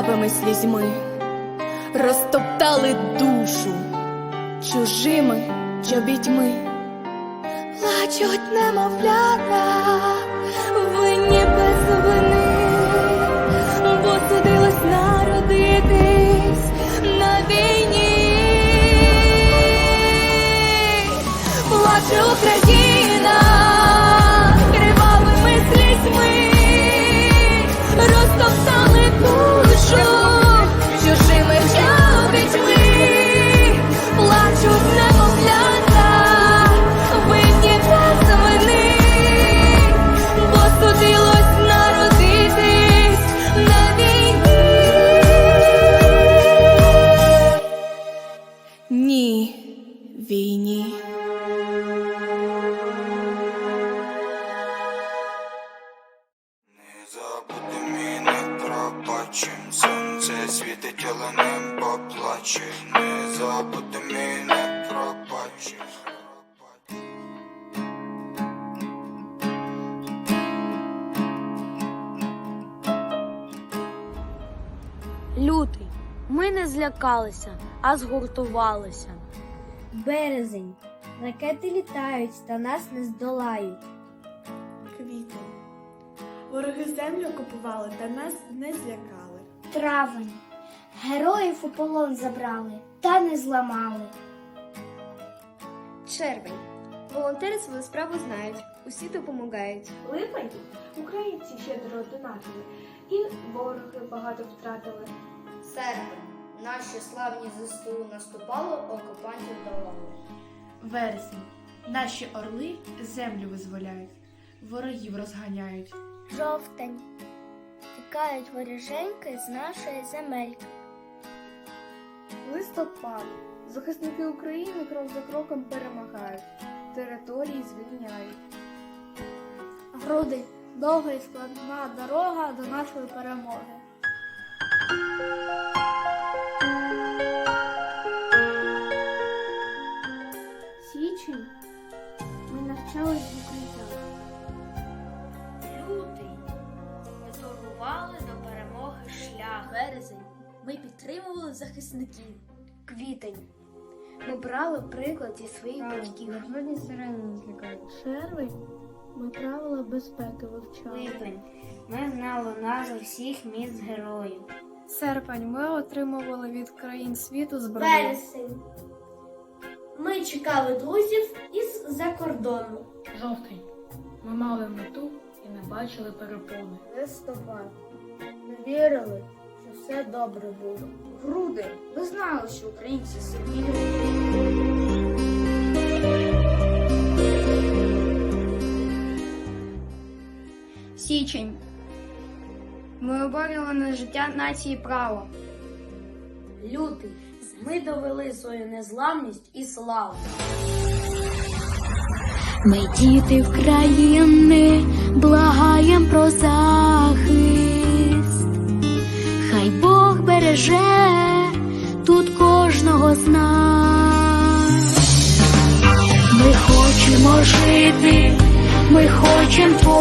кривавими слізьми, розтоптали душу чужими чобітьми. Плачуть немовлята, винні без вини, бо судилось народитись на війні. Плаче Україна війні. Не забудем і не пробачим, сонце світить, але не поплаче. Не забудем і не пробачим. Лютий. Ми не злякалися, а згуртувалися. Березень. Ракети літають та нас не здолають. Квітень. Вороги землю окупували та нас не злякали. Травень. Героїв у полон забрали та не зламали. Червень. Волонтери свою справу знають, усі допомагають. Липень українці щедро донатили, і вороги багато втратили. Серпень. Наші славні ЗСУ наступали, окупантів долали. Вересень. Наші орли землю визволяють, ворогів розганяють. Жовтень. Тікають воріженьки з нашої земельки. Листопад. Захисники України крок за кроком перемагають, території звільняють. Груди. Довга і складна дорога до нашої перемоги. Січень. Ми навчались в укриттях. Лютий. Ми торгували до перемоги шлях. Березень. Ми підтримували захисників. Квітень. Ми брали приклад зі своїх батьків. Жодні сирени не злякають. Червень. Ми правила безпеки вивчали. Липень. Ми знали назви всіх міст героїв. Серпень ми отримували від країн світу зброю. Вересень. Ми чекали друзів із-за кордону. Жовтень. Ми мали мету і не бачили перепони. Листопад. Ми вірили, що все добре буде. Груди. Ви знали, що українці сильні. Січень. Ми оборювали на життя нації право. Лютий. Ми довели свою незламність і славу. Ми діти в країни, благаєм про захист, хай Бог береже тут кожного з нас. Ми хочемо жити, ми хочемо.